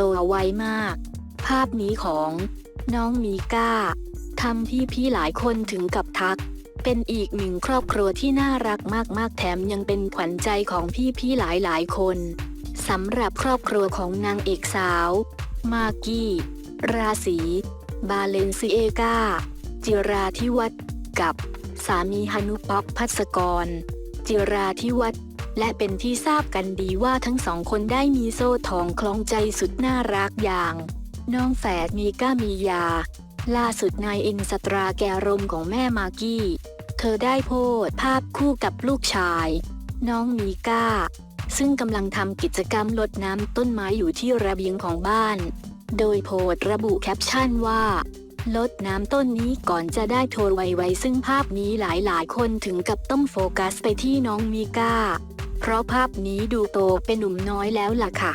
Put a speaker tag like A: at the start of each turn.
A: โตไวมาก ภาพนี้ของน้องมีก้าทำพี่พี่หลายคนถึงกับทัก เป็นอีกหนึ่งครอบครัวที่น่ารักมากๆแถมยังเป็นขวัญใจของพี่พี่หลายหลายคนสำหรับครอบครัวของนางเอกสาว มากกี้ ราศี บาเลนซิเอกา จิราธิวัฒน์กับสามีฮานุป๊อกพัสกร จิราธิวัฒน์ และเป็นที่ทราบกันดีว่าทั้งสองคนได้มีโซ่ทองคล้องใจสุดน่ารักอย่าง น้องแฝดมีก้ามียา ล่าสุดนายอินสตราแกรมของแม่มากกี้ เธอได้โพสต์ภาพคู่กับลูกชาย น้องมีก้า ซึ่งกำลังทำกิจกรรมลดน้ำต้นไม้อยู่ที่ระเบียงของบ้าน โดยโพสต์ระบุแคปชั่นว่าลดน้ำต้นนี้ก่อนจะได้โทรไวๆซึ่งภาพนี้หลายๆ คนถึงกับต้องโฟกัสไปที่น้องมีก้า เพราะภาพนี้ดูโตเป็นหนุ่มน้อยแล้วล่ะค่ะ